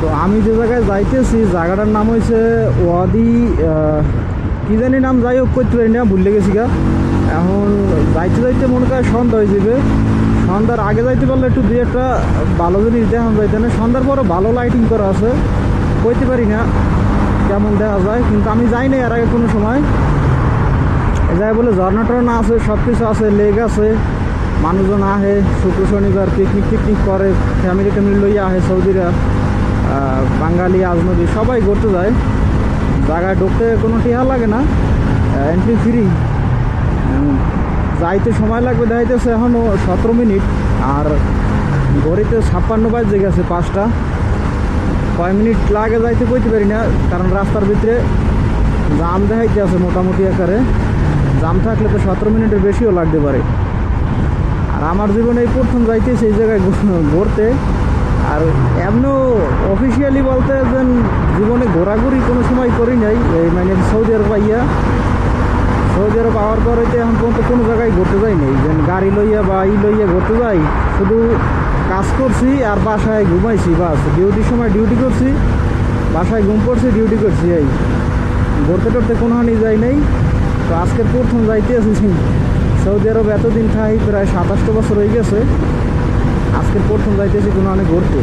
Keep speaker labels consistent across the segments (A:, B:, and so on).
A: তো আমি যে জায়গায় যাইতেছি, জায়গাটার নাম হয়েছে ওয়াদি কি জানি নাম যাই হোক করতে পারি না, ভুলে গেছি গা। এখন যাইতে যাইতে মনে করে সন্ধ্যা হয়ে যাবে সন্ধ্যার আগে যাইতে পারলে একটু দুই একটা ভালো জিনিস দেখান যাইতে না সন্ধ্যার পরও ভালো লাইটিং করা আছে। কইতে পারি না কেমন দেখা যায়, কিন্তু আমি যাই না এর আগে কোনো সময়। যাই বলে ঝর্ণা টর্ণা আছে সব কিছু আছে, লেক আছে। মানুষজন আহে, শুক্র শনিবার পিকনিক টিকনিক করে ফ্যামিলি ট্যামিলি লইয়া আহে সৌদিরা। বাঙালি আজনবী সবাই ঘুরতে যায়। জায়গায় ঢুকতে কোনো টিহা লাগে না। এন্ট্রি ফ্রি যাইতে সময় লাগবে দেখাইতেছে এখনও সতেরো মিনিট। আর ঘড়িতে ছাপ্পান্ন বাজে গেছে পাঁচটা। কয় মিনিট লাগে যাইতে কইতে পারি না, কারণ রাস্তার ভিতরে জাম দেখাইতে আছে মোটামুটি আকারে। জাম থাকলে তো সতেরো মিনিটের বেশিও লাগতে পারে। আর আমার জীবনে এই প্রথম যাইতেছি এই জায়গায় ঘুরতে। আর এমনও অফিসিয়ালি বলতে যেন জীবনে ঘোরাঘুরি কোনো সময় করি নাই, এই মানে সৌদি আরব আইয়া। সৌদি আরব আওয়ার পর হইতে এখন পর্যন্ত কোনো জায়গায় ঘুরতে যাই নাই, যেন গাড়ি লইয়া বা ই লইয়া ঘুরতে যাই। শুধু কাজ করছি আর বাসায় ঘুমাইছি, বাস। ডিউটির সময় ডিউটি করছি, বাসায় ঘুম পড়ছি ডিউটি করছি এই। ঘুরতে টরতে কোনো হানি যাই নাই। তো আজকে প্রথম যাইতে আছি সৌদি আরব এতদিন থাই, প্রায় সাতাশটা বছর হয়ে গেছে। আজকে প্রথম যাইতেছি কোনো অনেক ঘুরতে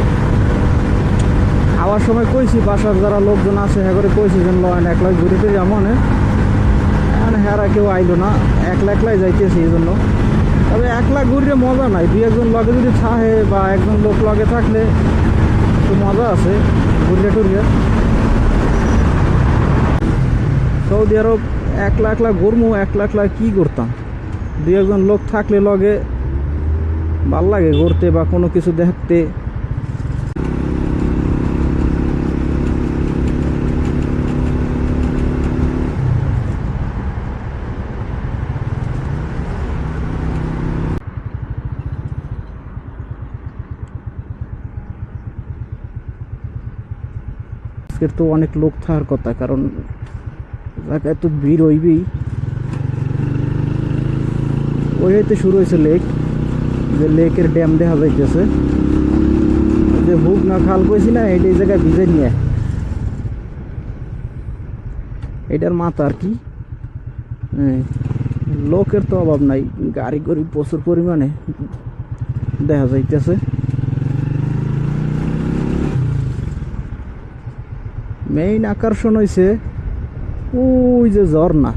A: আওয়ার সময় কইছি, বাসার যারা লোকজন আছে হ্যাঁ করে কইছি যেন লয় এক লাখ ঘুরিতে যেমন এখন হ্যাঁ কেউ আইলো না এক লাখ লাই যাইতেছি এই জন্য। তবে এক লাখ ঘুরলে মজা নাই, দুই একজন লগে যদি থাহে বা একজন লোক লগে থাকলে একটু মজা আছে, ঘুরলে টুরলে। সৌদি আরব এক লাখ লাখ ঘুরমু এক লাখ লাখ কী করতাম? দুই একজন লোক থাকলে লগে ভালো লাগে ঘুরতে বা কোনো কিছু দেখতে। আজকের তো অনেক লোক থাকার কথা, কারণ জায়গায় তো ভিড় হইবেই। ওই হইতে শুরু হয়েছে লেক যে লেকের ড্যাম দেখা যাইতেছে। যে হুক না খাল কইছি না, এইটা এই জায়গায় ভিজে নিয়ে। এটার মাথা আর কি? লোকের তো অভাব নাই, গাড়ি গড়ি প্রচুর পরিমাণে দেখা যাইতেছে। মেইন আকর্ষণ হয়েছে ওই যে ঝর্ণা।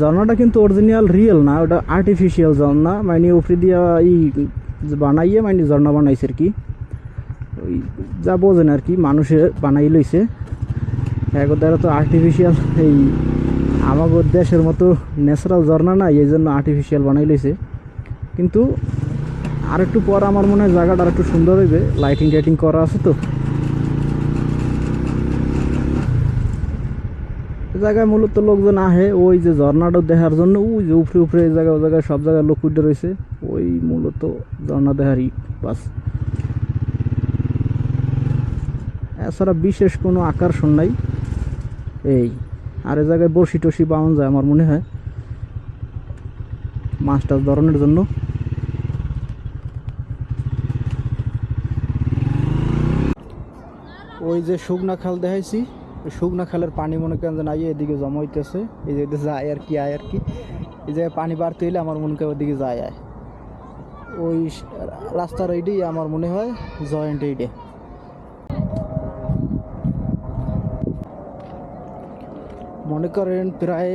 A: ঝর্ণাটা কিন্তু অরিজিনাল রিয়েল না, ওটা আর্টিফিশিয়াল ঝর্ণা মানে উপরে দিয়া ই বানাইয়ে মানে ঝর্ণা বানাইছে আর কি। ওই যা বোঝেন আর কি, মানুষে বানাই লইছে। দ্বারা তো আর্টিফিশিয়াল এই আমাদের দেশের মতো ন্যাচারাল ঝর্ণা না এই জন্য আর্টিফিশিয়াল বানাই লইছে। কিন্তু আর একটু পর আমার মনে হয় জায়গাটা আর একটু সুন্দর হইবে লাইটিং টাইটিং করা আছে তো। জায়গায় মূলত লোকজন আহে, ওই যে ঝর্ণাটা দেখার জন্য, ওই যে উপরে উপরে এই জায়গায় জায়গায় সব জায়গায় লোক উঠে রয়েছে। ওই মূলত ঝর্ণা দেখারই বাস। এছাড়া বিশেষ কোনো আকর্ষণ নাই। এই, আর এ জায়গায় বসি টসি পাওয়া যায় আমার মনে হয়। মাছ টাছ ধরনের জন্য। ওই যে শুকনা খাল দেখাইছি। শুকনা খালের পানি মনে করেন যে নাই, এদিকে জমা হইতেছে। এই যে যায় আর কি, আয় আর কি। এই জায়গায় পানি বাড়তে হইলে আমার মনে করে ওদিকে যায়, আয়। ওই রাস্তার এইটাই আমার মনে হয় জয়েন্ট এইটে মনে করেন প্রায়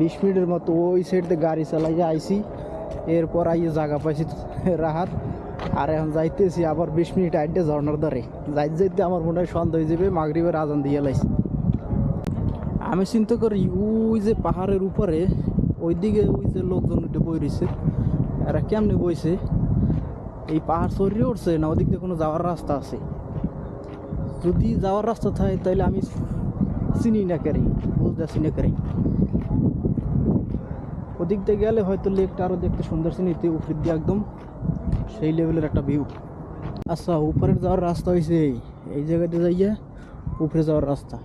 A: বিশ মিনিটের মতো ওই সাইড দিয়ে গাড়ি চালাইয়া আইসি এরপর আইয়ে জায়গা পাইছি রাহার। আর এখন যাইতেছি আবার বিশ মিনিট আইডে ঝর্নার দ্বারে যাইতে যাইতে আমার মনে হয় সন্ধ্যা হয়ে যাবে, মাগরিবের আজান দিয়ে লাইছি। আমি চিন্তা করি, ওই যে পাহাড়ের উপরে, ওইদিকে ওই যে লোকজন উঠে বই রয়েছে, এরা কেমনে বইছে? এই পাহাড় সরিয়ে উঠছে না ওদিক কোনো যাওয়ার রাস্তা আছে? যদি যাওয়ার রাস্তা থাকে, তাহলে আমি চিনি না কেরি, বুঝতেছি না কেরি। ওদিক দিয়ে গেলে হয়তো লেকটা আরও দেখতে সুন্দর চিনিতে উপর দিয়ে একদম সেই লেভেলের একটা ভিউ আচ্ছা উপরে যাওয়ার রাস্তা হয়েছে এই। এই জায়গাতে যাইয়া উপরে যাওয়ার রাস্তা।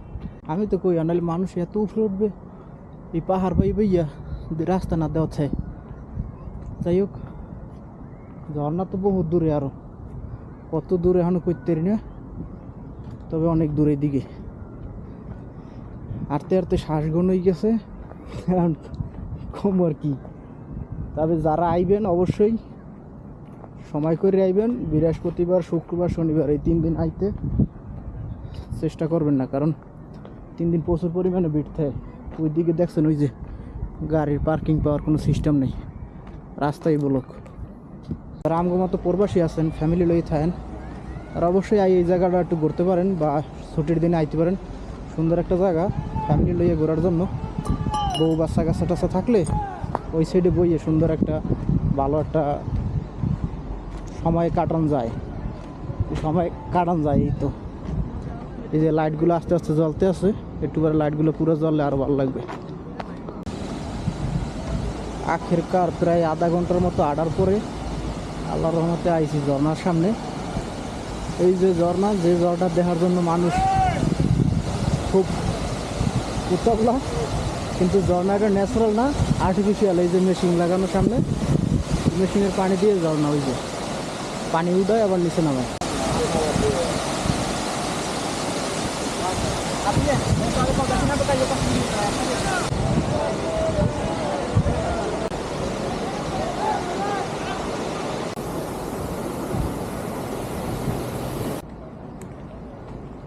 A: আমি তো কই আনালে মানুষ এত উপরে উঠবে? এই পাহাড় পাই বইয়া রাস্তা না দেওয়া চাই। যাই হোক ঝর্ণা তো বহুত দূরে আরও। কত দূরে এখনও করতে না, তবে অনেক দূরের দিকে। হাঁটতে হাঁটতে শ্বাস ঘন হয়ে গেছে। এখন কম আর কি। তবে যারা আইবেন অবশ্যই সময় করে আইবেন। বৃহস্পতিবার, শুক্রবার, শনিবার এই তিন দিন আইতে চেষ্টা করবেন না, কারণ তিন দিন প্রচুর পরিমাণে ভিড় থাকে। ওই দিকে দেখছেন ওই যে গাড়ির পার্কিং পাওয়ার কোনো সিস্টেম নেই। রাস্তাই বলক। যারা আমগো মতো প্রবাসী আছেন ফ্যামিলি লই থাকেন আর অবশ্যই এই জায়গাটা একটু ঘুরতে পারেন বা ছুটির দিনে আইতে পারেন। সুন্দর একটা জায়গা ফ্যামিলি লইয়ে ঘোরার জন্য। বউ বাচ্চা কাচ্চা টাচ্চা থাকলে ওই সাইডে বইয়ে সুন্দর একটা ভালো একটা সময় কাটান যায়। সময় কাটান যায় এই তো। এই যে লাইটগুলো আস্তে আস্তে জ্বলতে আছে, একটু পরে লাইটগুলো পুরো জ্বললে আরও ভালো লাগবে। আখের কার প্রায় আধা ঘণ্টার মতো আডার পরে আল্লাহর রহমতে আইছি ঝর্নার সামনে। এই যে ঝর্ণা যে ঝর্ণা দেখার জন্য মানুষ খুব উত্তবলা কিন্তু ঝর্ণাটা ন্যাচারাল না আর্টিফিশিয়াল এই যে মেশিন লাগানো সামনে মেশিনের পানি দিয়ে ঝর্ণা ওই যে। পানি উঠায়, আবার নিচে নামায়।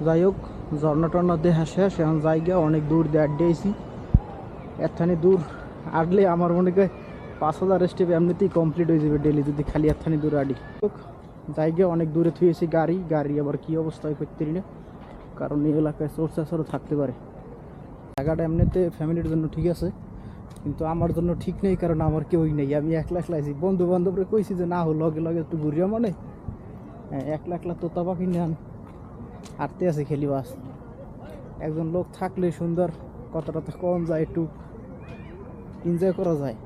A: যাই হোক ঝর্ণা টর্ণা দেখা শেষ, এখন জায়গা অনেক দূর দিয়ে আড্ডেছি একখানি দূর আডলে আমার মনে হয় পাঁচ হাজার স্টেপ এমনিতেই কমপ্লিট হয়ে যাবে ডেলি যদি খালি একখানি দূর আডি। হোক, জায়গা অনেক দূরে থুয়েছি গাড়ি গাড়ি আবার কী অবস্থায় করতে না। কারণ এই এলাকায় সোর্স থাকতে পারে। জায়গাটা এমনিতে ফ্যামিলির জন্য ঠিক আছে, কিন্তু আমার জন্য ঠিক নেই, কারণ আমার কেউই নেই। আমি একলা একলা আছি। বন্ধু বান্ধবরা কইছি যে, না হো, লগে লগে একটু ঘুরিয়া মানে হ্যাঁ? একলা একলা তোতা পাখি নেন হাঁটতে আছে খেলি বাস। একজন লোক থাকলে সুন্দর কথা টথা কম যায় একটু। এনজয় করা যায়।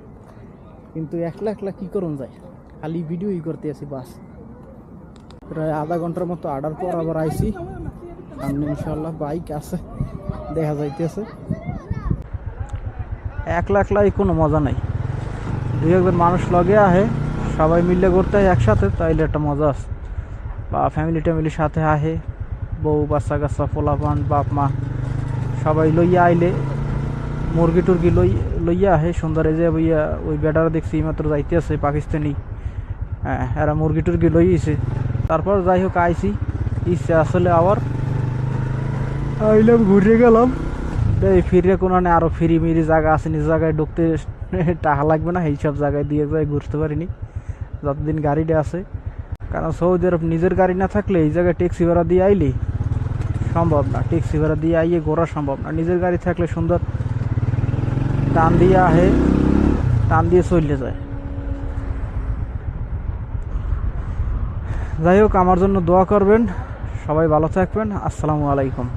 A: কিন্তু একলা একলা কী করুন যায়? খালি ভিডিওই করতে আছি, বাস। প্রায় আধা ঘণ্টার মতো আডার পর আবার আইছি। সামনে ইনশাল্লাহ বাইক আছে, দেখা যাইতেছে। একলা একলাই কোনো মজা নাই। দুই একজন মানুষ লগে আহে, সবাই মিলে করতে হয় একসাথে, তাইলে একটা মজা আছে। বা ফ্যামিলি ট্যামিলির সাথে আহে, বউ, বাচ্চা কাচ্চা, পোলাপান, বাপ, মা, সবাই লইয়া আইলে মুরগি টুরগি লই লইয়া আহে সুন্দর এই যে বইয়া ওই বেটারা দেখছি মাত্র যাইতে আছে পাকিস্তানি। হ্যাঁ এরা মুরগি টুরগি লইয়েছে তারপর যাই হোক আইছি। ইচ্ছে আসলে আবার আইলাম ঘুরে গেলাম। এই ফিরে কোনো না আরও ফিরি মিরি জায়গা আছে নিজ জায়গায় ঢুকতে টাকা লাগবে না এই সব জায়গায় দিয়ে যায় ঘুরতে পারিনি। যতদিন গাড়িটা আছে। কারণ সৌদি আরব নিজের গাড়ি না থাকলে এই জায়গায় ট্যাক্সি ভাড়া দিয়ে আইলি সম্ভব না। ট্যাক্সি ভাড়া দিয়ে আইয়ে ঘোরা সম্ভব না। নিজের গাড়ি থাকলে সুন্দর টান দিয়ে আহে, টান দিয়ে চলে যায়। যাই হোক, আমার জন্য দোয়া করবেন। সবাই ভালো থাকবেন। আসসালামু আলাইকুম।